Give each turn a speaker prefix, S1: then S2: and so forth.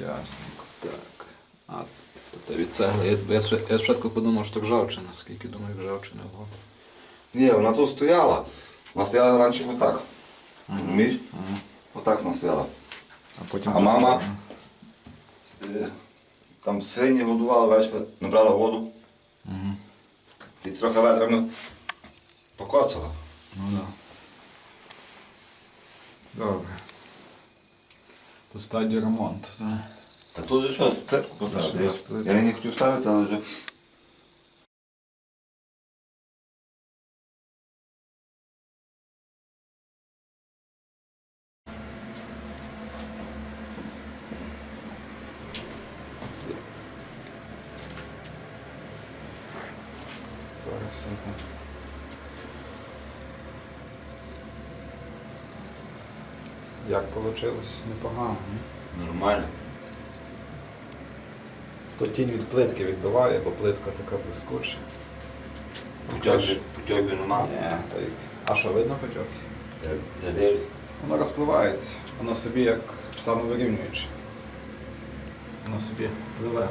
S1: Ясненько, так. А, то це від цегли. Я, я, спочатку- я спочатку подумав, що ржавчина, скільки думаю, ржавчини було.
S2: Ні, вона тут стояла. Вона стояла раніше отак. Розумієш? Отак вона стояла.
S1: А потім
S2: А мама е, там свині годувала, бачиш, набрала воду. І трохи ветрами покоцала.
S1: Ну да. Добре. То стадія ремонту, так?
S2: Та тут же що, плитку поставити. Я, я не хотів ставити, але вже.
S1: Зараз все так. Як вийшло? Непогано, ні?
S2: Нормально.
S1: То тінь від плитки відбиває, бо плитка така блискуча.
S2: Путьоки, путьоки нема.
S1: Ні, то як. А що видно потьоки?
S2: Я, я дивлюсь.
S1: Воно розпливається. Воно собі як самовирівнююче. Воно собі пливе.